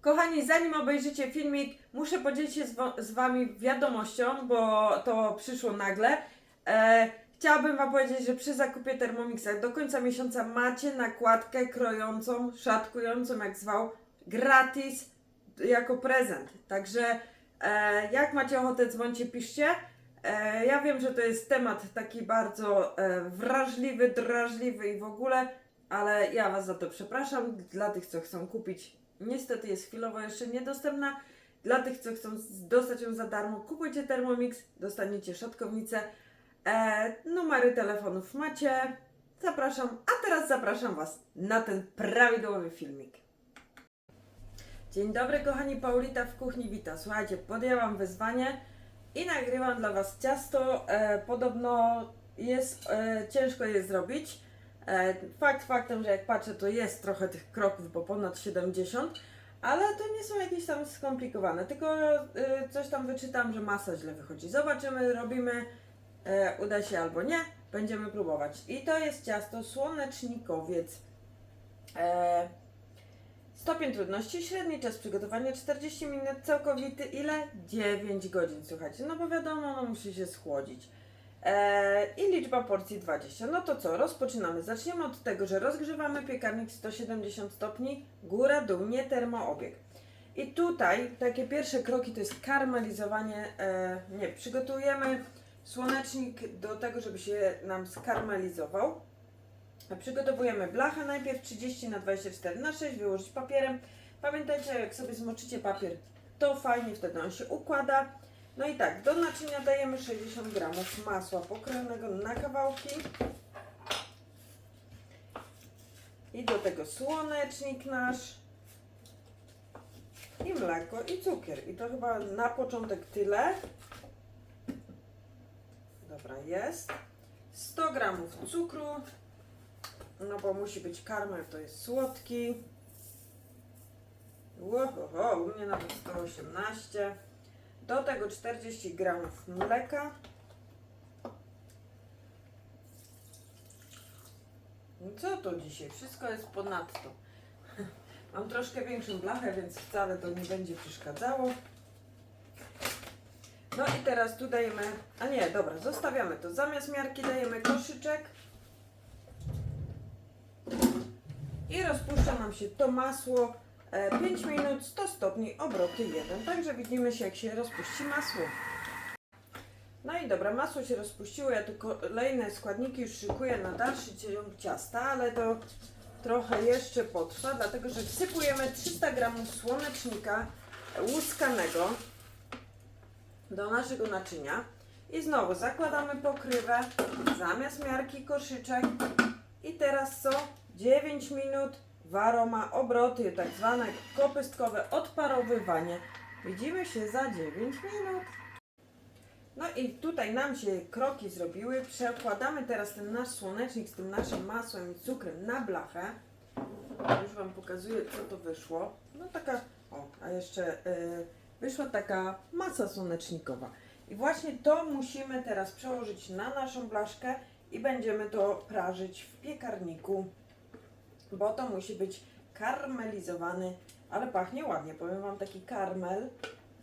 Kochani, zanim obejrzycie filmik, muszę podzielić się z, z Wami wiadomością, bo to przyszło nagle. E, chciałabym Wam powiedzieć, że przy zakupie Thermomixa do końca miesiąca macie nakładkę krojącą, szatkującą, jak zwał, gratis jako prezent. Także e, jak macie ochotę, dzwońcie, piszcie. E, ja wiem, że to jest temat taki bardzo e, wrażliwy, drażliwy i w ogóle, ale ja Was za to przepraszam. Dla tych, co chcą kupić, niestety jest chwilowo jeszcze niedostępna. Dla tych, co chcą dostać ją za darmo, kupujcie Thermomix, dostaniecie szatkownicę. E, numery telefonów macie. Zapraszam, a teraz zapraszam Was na ten prawidłowy filmik. Dzień dobry, kochani, Paulita w kuchni wita. Słuchajcie, podjęłam wyzwanie i nagrywam dla Was ciasto. E, podobno jest, e, ciężko je zrobić. E, fakt faktem, że jak patrzę, to jest trochę tych kroków, bo ponad 70, ale to nie są jakieś tam skomplikowane, tylko e, coś tam wyczytam, że masa źle wychodzi. Zobaczymy, robimy, e, uda się albo nie, będziemy próbować. I to jest ciasto słonecznikowiec. E, Stopień trudności, średni czas przygotowania 40 minut, całkowity ile? 9 godzin, słuchajcie. No bo wiadomo, no musi się schłodzić. Eee, I liczba porcji 20. No to co, rozpoczynamy. Zaczniemy od tego, że rozgrzewamy piekarnik 170 stopni, góra, dół, nie termoobieg. I tutaj takie pierwsze kroki to jest karmelizowanie, e, nie, przygotujemy słonecznik do tego, żeby się nam skarmelizował. Przygotowujemy blachę najpierw 30 na 24 na 6, wyłożyć papierem. Pamiętajcie, jak sobie zmoczycie papier, to fajnie wtedy on się układa. No i tak, do naczynia dajemy 60 gramów masła pokrojonego na kawałki. I do tego słonecznik nasz. I mleko i cukier. I to chyba na początek tyle. Dobra, jest. 100 gramów cukru. No bo musi być karmel, to jest słodki. Łohoho, u mnie nawet 118. Do tego 40 gramów mleka. No Co to dzisiaj? Wszystko jest ponadto. Mam troszkę większą blachę, więc wcale to nie będzie przeszkadzało. No i teraz tu dajemy, a nie, dobra, zostawiamy to. Zamiast miarki dajemy koszyczek. I rozpuszcza nam się to masło 5 minut, 100 stopni, obroty 1. Także widzimy się jak się rozpuści masło. No i dobra, masło się rozpuściło, ja tu kolejne składniki już szykuję na dalszy ciąg ciasta, ale to trochę jeszcze potrwa, dlatego że wsypujemy 300 g słonecznika łuskanego do naszego naczynia i znowu zakładamy pokrywę, zamiast miarki koszyczek i teraz co? 9 minut waroma obroty, tak zwane kopystkowe odparowywanie. Widzimy się za 9 minut. No i tutaj nam się kroki zrobiły. Przekładamy teraz ten nasz słonecznik z tym naszym masłem i cukrem na blachę. Już Wam pokazuję, co to wyszło. No taka, o, a jeszcze y, wyszła taka masa słonecznikowa. I właśnie to musimy teraz przełożyć na naszą blaszkę i będziemy to prażyć w piekarniku, bo to musi być karmelizowany, ale pachnie ładnie. Powiem Wam taki karmel.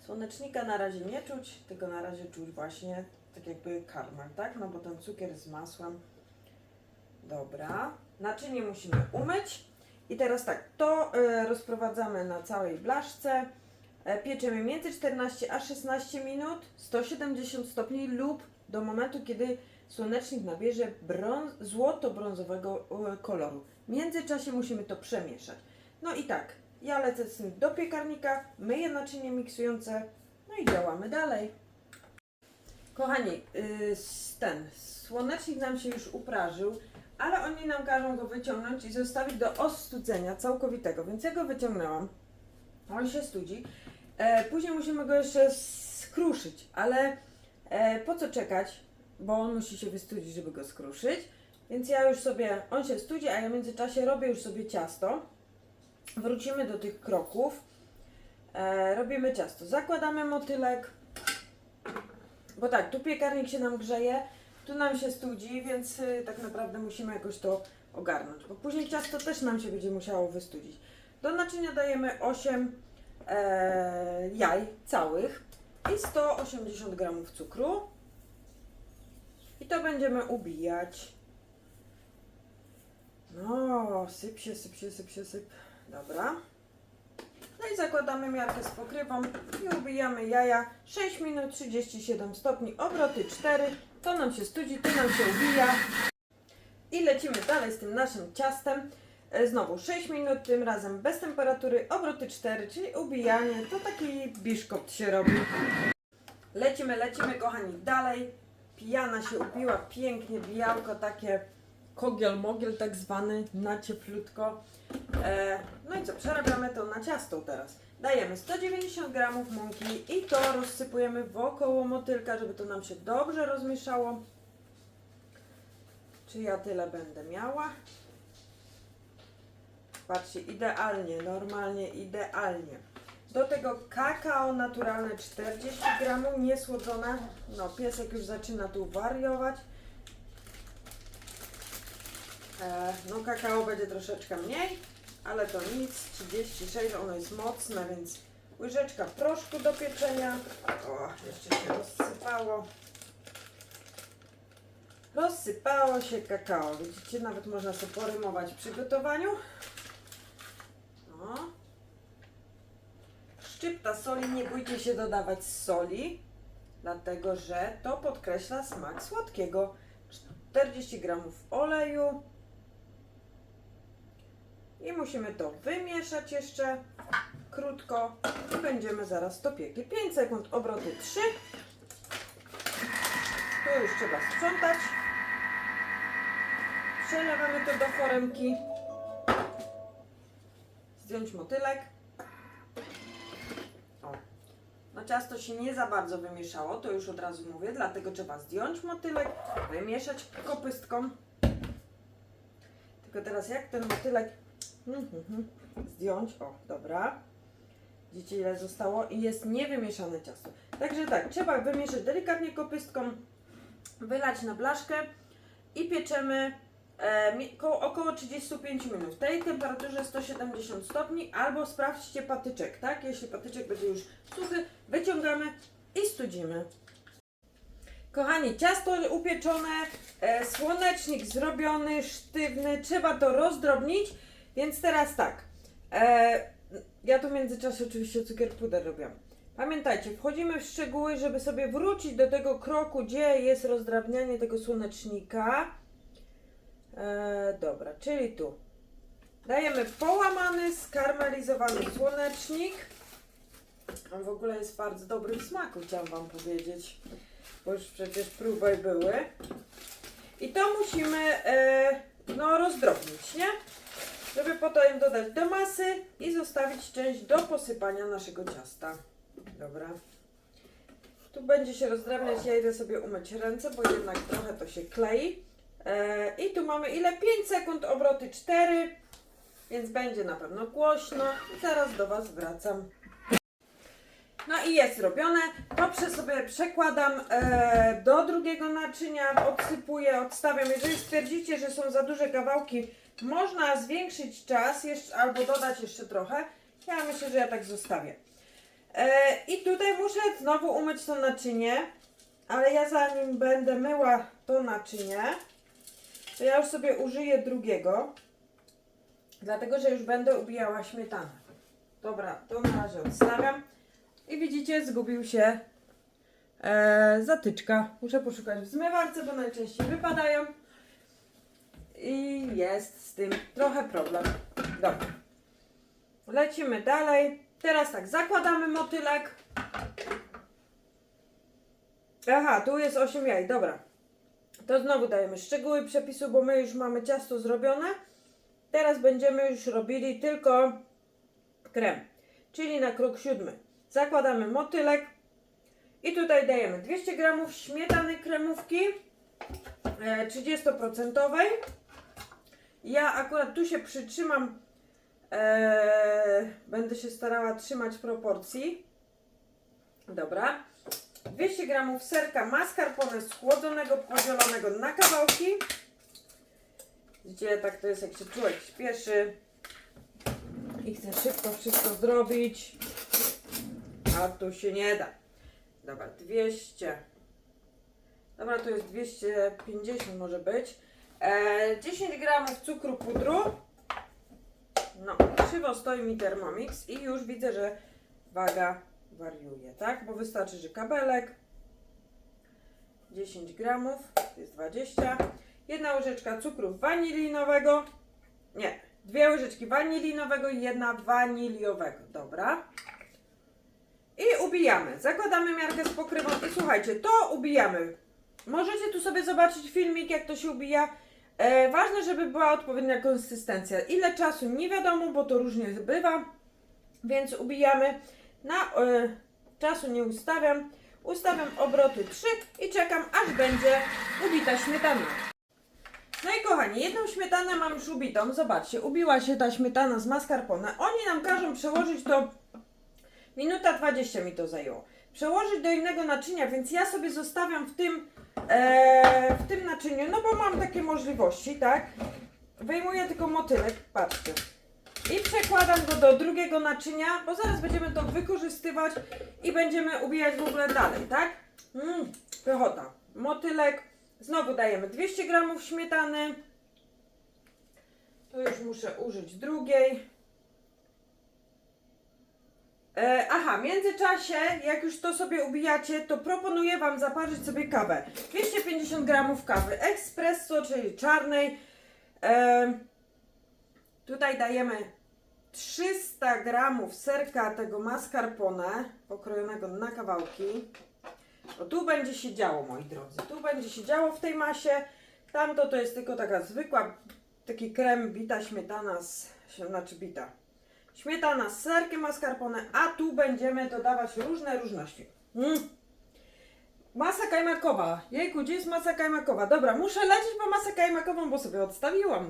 Słonecznika na razie nie czuć, tylko na razie czuć właśnie tak jakby karmel, tak? No bo ten cukier z masłem. Dobra. Naczynie musimy umyć. I teraz tak, to y, rozprowadzamy na całej blaszce. E, Pieczemy między 14 a 16 minut, 170 stopni lub do momentu, kiedy słonecznik nabierze brąz, złoto-brązowego e, koloru. W międzyczasie musimy to przemieszać. No i tak, ja lecę z tym do piekarnika, myję naczynie miksujące, no i działamy dalej. Kochani, s- ten słonecznik nam się już uprażył, ale oni nam każą go wyciągnąć i zostawić do ostudzenia całkowitego, więc ja go wyciągnęłam. On się studzi. E, później musimy go jeszcze skruszyć, ale e, po co czekać? Bo on musi się wystudzić, żeby go skruszyć. Więc ja już sobie, on się studzi, a ja w międzyczasie robię już sobie ciasto. Wrócimy do tych kroków. E, robimy ciasto. Zakładamy motylek. Bo tak, tu piekarnik się nam grzeje, tu nam się studzi, więc y, tak naprawdę musimy jakoś to ogarnąć. Bo później ciasto też nam się będzie musiało wystudzić. Do naczynia dajemy 8 e, jaj całych i 180 gramów cukru. I to będziemy ubijać. No, syp się, syp się, syp się, syp. Dobra. No i zakładamy miarkę z pokrywą i ubijamy jaja 6 minut 37 stopni, obroty 4. To nam się studzi, to nam się ubija. I lecimy dalej z tym naszym ciastem. E, Znowu 6 minut, tym razem bez temperatury, obroty 4, czyli ubijanie. To taki biszkopt się robi. Lecimy, lecimy kochani dalej. Pijana się upiła pięknie, białko takie kogiel mogiel tak zwany, na cieplutko. E, no i co, przerabiamy to na ciasto teraz. Dajemy 190 gramów mąki i to rozsypujemy wokoło motylka, żeby to nam się dobrze rozmieszało. Czy ja tyle będę miała? Patrzcie, idealnie, normalnie, idealnie. Do tego kakao naturalne 40 gramów, niesłodzone. No, piesek już zaczyna tu wariować. E, no, kakao będzie troszeczkę mniej, ale to nic. 36, ono jest mocne, więc łyżeczka proszku do pieczenia. O, jeszcze się rozsypało. Rozsypało się kakao. Widzicie, nawet można sobie porymować w przygotowaniu. O. Szczypta soli, nie bójcie się dodawać soli, dlatego że to podkreśla smak słodkiego. 40 gramów oleju. I musimy to wymieszać jeszcze krótko i będziemy zaraz to piekli. 5 sekund, obroty 3. Tu już trzeba sprzątać. Przelewamy to do foremki. Zdjąć motylek. O. No ciasto się nie za bardzo wymieszało, to już od razu mówię, dlatego trzeba zdjąć motylek, wymieszać kopystką. Tylko teraz jak ten motylek hmm, zdjąć, o dobra. Widzicie ile zostało i jest niewymieszane ciasto. Także tak, trzeba wymieszać delikatnie kopystką, wylać na blaszkę i pieczemy e, koło, około 35 minut. W tej temperaturze 170 stopni albo sprawdźcie patyczek, tak? Jeśli patyczek będzie już suchy, wyciągamy i studzimy. Kochani, ciasto upieczone, e, słonecznik zrobiony, sztywny, trzeba to rozdrobnić, więc teraz tak. E, ja tu w międzyczasie oczywiście cukier puder robiłam. Pamiętajcie, wchodzimy w szczegóły, żeby sobie wrócić do tego kroku, gdzie jest rozdrabnianie tego słonecznika. E, dobra, czyli tu. Dajemy połamany, skarmelizowany słonecznik. On w ogóle jest bardzo dobry w smaku, chciałam Wam powiedzieć, bo już przecież próby były. I to musimy e, no, rozdrobnić, nie? Żeby potem dodać do masy i zostawić część do posypania naszego ciasta. Dobra. Tu będzie się rozdrabniać, ja idę sobie umyć ręce, bo jednak trochę to się klei. E, I tu mamy ile? 5 sekund, obroty 4, więc będzie na pewno głośno. Zaraz do Was wracam. No i jest zrobione. To prze sobie przekładam e, do drugiego naczynia, odsypuję, odstawiam. Jeżeli stwierdzicie, że są za duże kawałki, można zwiększyć czas jeszcze, albo dodać jeszcze trochę. Ja myślę, że ja tak zostawię. E, I tutaj muszę znowu umyć to naczynie, ale ja zanim będę myła to naczynie, to ja już sobie użyję drugiego, dlatego że już będę ubijała śmietanę. Dobra, to na razie odstawiam. I widzicie, zgubił się e, zatyczka. Muszę poszukać w zmywarce, bo najczęściej wypadają. I jest z tym trochę problem. Dobra. Lecimy dalej. Teraz tak, zakładamy motylek. Aha, tu jest 8 jaj, dobra. To znowu dajemy szczegóły przepisu, bo my już mamy ciasto zrobione. Teraz będziemy już robili tylko krem, czyli na krok siódmy. Zakładamy motylek i tutaj dajemy 200 g śmietany kremówki e, 30%. Ja akurat tu się przytrzymam, e, będę się starała trzymać proporcji. Dobra. 200 g serka mascarpone schłodzonego, podzielonego na kawałki. Widzicie, tak to jest, jak się człowiek śpieszy i chce szybko wszystko zrobić. a tu się nie da. Dobra, 200. Dobra, to jest 250 może być. E, 10 gramów cukru pudru. No, krzywo stoi mi Thermomix i już widzę, że waga wariuje, tak? Bo wystarczy, że kabelek 10 gramów, jest 20. Jedna łyżeczka cukru wanilinowego. Nie, dwie łyżeczki wanilinowego i jedna waniliowego. Dobra. I ubijamy. Zakładamy miarkę z pokrywą i słuchajcie, to ubijamy. Możecie tu sobie zobaczyć filmik, jak to się ubija. E, ważne, żeby była odpowiednia konsystencja. Ile czasu nie wiadomo, bo to różnie bywa. Więc ubijamy. Na e, czasu nie ustawiam. Ustawiam obroty 3 i czekam, aż będzie ubita śmietana. No i kochani, jedną śmietanę mam już ubitą. Zobaczcie, ubiła się ta śmietana z mascarpone. Oni nam każą przełożyć to Minuta 20 mi to zajęło. Przełożyć do innego naczynia, więc ja sobie zostawiam w tym, e, w tym naczyniu, no bo mam takie możliwości, tak? Wyjmuję tylko motylek, patrzcie. I przekładam go do drugiego naczynia, bo zaraz będziemy to wykorzystywać i będziemy ubijać w ogóle dalej, tak? Mmm. Motylek. Znowu dajemy 200 gramów śmietany. Tu już muszę użyć drugiej. E, aha, w międzyczasie, jak już to sobie ubijacie, to proponuję Wam zaparzyć sobie kawę. 250 gramów kawy espresso, czyli czarnej. E, tutaj dajemy 300 gramów serka tego mascarpone, pokrojonego na kawałki. Bo tu będzie się działo, moi drodzy. Tu będzie się działo w tej masie. Tamto to jest tylko taka zwykła, taki krem, bita śmietana, z, znaczy bita, Śmietana z serkiem mascarpone, a tu będziemy dodawać różne różności. Mm. Masa kajmakowa. Jejku, gdzie jest masa kajmakowa? Dobra, muszę lecieć po masę kajmakową, bo sobie odstawiłam.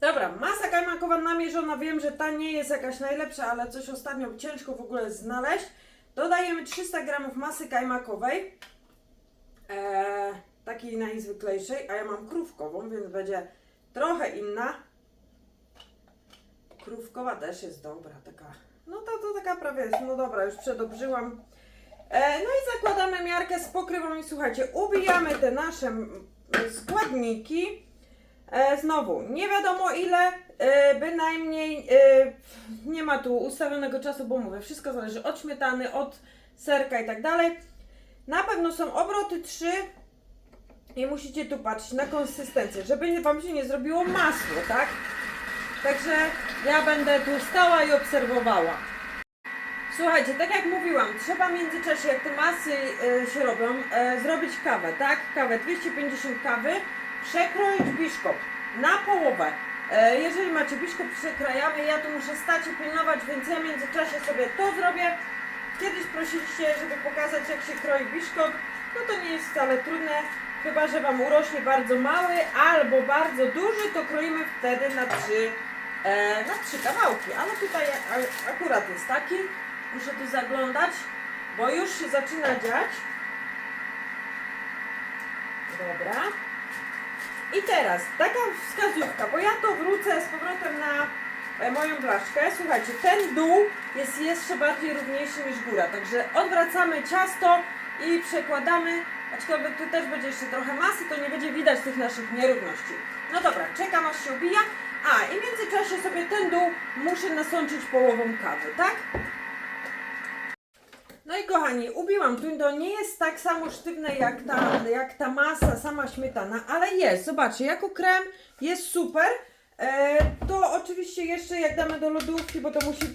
Dobra, masa kajmakowa namierzona. Wiem, że ta nie jest jakaś najlepsza, ale coś ostatnio ciężko w ogóle znaleźć. Dodajemy 300 gramów masy kajmakowej. Eee, takiej najzwyklejszej, a ja mam krówkową, więc będzie trochę inna. Krówkowa też jest dobra, taka. No to, to taka prawie jest. No dobra, już przedobrzyłam. E, no i zakładamy miarkę z pokrywą i słuchajcie, ubijamy te nasze składniki. E, znowu, nie wiadomo ile, e, bynajmniej e, nie ma tu ustawionego czasu, bo mówię, wszystko zależy od śmietany, od serka i tak dalej. Na pewno są obroty 3 i musicie tu patrzeć na konsystencję, żeby Wam się nie zrobiło masło, tak? Także ja będę tu stała i obserwowała. Słuchajcie, tak jak mówiłam, trzeba w międzyczasie, jak te masy e, się robią, e, zrobić kawę, tak? Kawę 250 kawy, przekroić biszkopt na połowę. E, jeżeli macie biszkopt, przekrajamy, ja tu muszę stać i pilnować, więc ja w międzyczasie sobie to zrobię. Kiedyś prosiliście, żeby pokazać, jak się kroi biszkopt, no to nie jest wcale trudne, chyba że Wam urośnie bardzo mały albo bardzo duży, to kroimy wtedy na trzy, na trzy kawałki. Ale tutaj akurat jest taki, muszę tu zaglądać, bo już się zaczyna dziać. Dobra. I teraz taka wskazówka, bo ja to wrócę z powrotem na e, moją blaszkę. Słuchajcie, ten dół jest jeszcze bardziej równiejszy niż góra, także odwracamy ciasto i przekładamy, aczkolwiek tu też będzie jeszcze trochę masy, to nie będzie widać tych naszych nierówności. No dobra, czekam aż się ubija. A, i w międzyczasie sobie ten dół muszę nasączyć połową kawy, tak? No i kochani, ubiłam tu, to nie jest tak samo sztywne jak ta, jak ta masa, sama śmietana, ale jest, zobaczcie, jako krem jest super. E, to oczywiście jeszcze jak damy do lodówki, bo to musi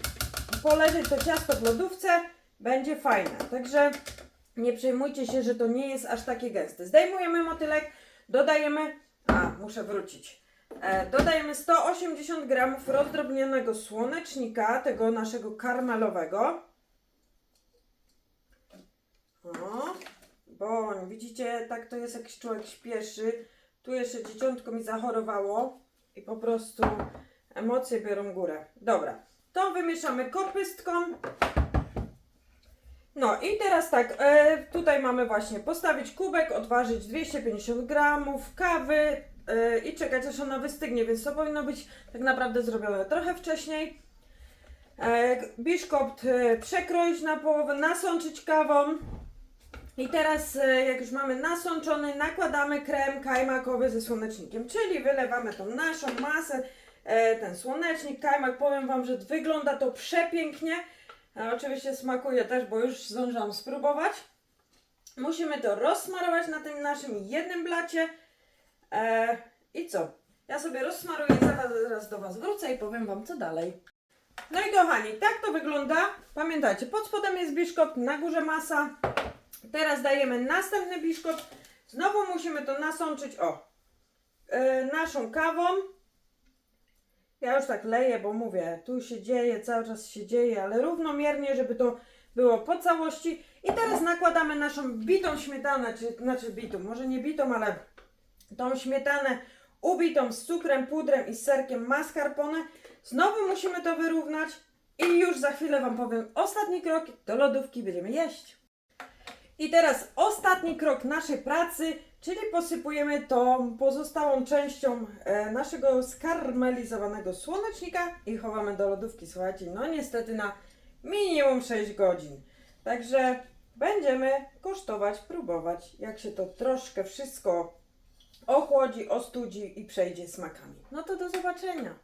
poleżeć to ciasto w lodówce, będzie fajne. Także nie przejmujcie się, że to nie jest aż takie gęste. Zdejmujemy motylek, dodajemy, a muszę wrócić. Dodajemy 180 gramów rozdrobnionego słonecznika, tego naszego karmelowego. O, bo widzicie, tak to jest jakiś człowiek śpieszy. Tu jeszcze dzieciątko mi zachorowało i po prostu emocje biorą górę. Dobra, to wymieszamy kopystką. No i teraz tak, e, tutaj mamy właśnie postawić kubek, odważyć 250 gramów kawy e, i czekać aż ona wystygnie, więc to powinno być tak naprawdę zrobione trochę wcześniej. E, biszkopt e, przekroić na połowę, nasączyć kawą. I teraz, e, jak już mamy nasączony, nakładamy krem kajmakowy ze słonecznikiem, czyli wylewamy tą naszą masę, e, ten słonecznik, kajmak. Powiem Wam, że wygląda to przepięknie. Oczywiście smakuje też, bo już zdążyłam spróbować. Musimy to rozsmarować na tym naszym jednym blacie. E, I co? Ja sobie rozsmaruję, zaraz, zaraz do Was wrócę i powiem Wam co dalej. No i kochani, tak to wygląda. Pamiętajcie, pod spodem jest biszkopt, na górze masa. Teraz dajemy następny biszkopt. Znowu musimy to nasączyć, o, e, naszą kawą. Ja już tak leję, bo mówię, tu się dzieje, cały czas się dzieje, ale równomiernie, żeby to było po całości. I teraz nakładamy naszą bitą śmietanę, czy, znaczy bitą, może nie bitą, ale tą śmietanę ubitą z cukrem, pudrem i serkiem mascarpone. Znowu musimy to wyrównać i już za chwilę Wam powiem ostatni krok, do lodówki będziemy jeść. I teraz ostatni krok naszej pracy, czyli posypujemy tą pozostałą częścią e, naszego skarmelizowanego słonecznika i chowamy do lodówki. Słuchajcie, no niestety na minimum 6 godzin. Także będziemy kosztować, próbować, jak się to troszkę wszystko ochłodzi, ostudzi i przejdzie smakami. No to do zobaczenia.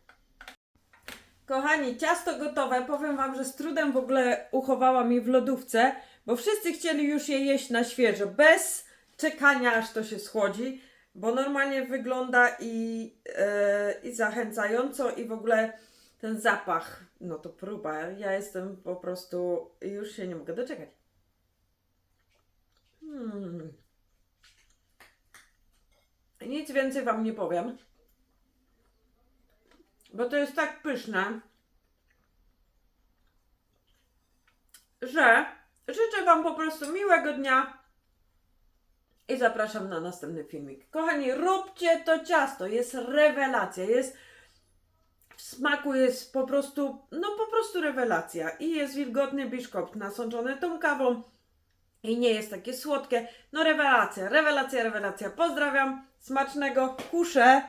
Kochani, ciasto gotowe. Powiem Wam, że z trudem w ogóle uchowałam je w lodówce, bo wszyscy chcieli już je jeść na świeżo, bez czekania aż to się schłodzi, bo normalnie wygląda i, e, i zachęcająco i w ogóle ten zapach, no to próba. Ja jestem po prostu, już się nie mogę doczekać. Hmm. Nic więcej Wam nie powiem, bo to jest tak pyszne, że życzę Wam po prostu miłego dnia i zapraszam na następny filmik. Kochani, róbcie to ciasto, jest rewelacja, jest w smaku jest po prostu, no po prostu rewelacja. I jest wilgotny biszkopt nasączony tą kawą. I nie jest takie słodkie, no rewelacja, rewelacja, rewelacja. Pozdrawiam, smacznego, kuszę.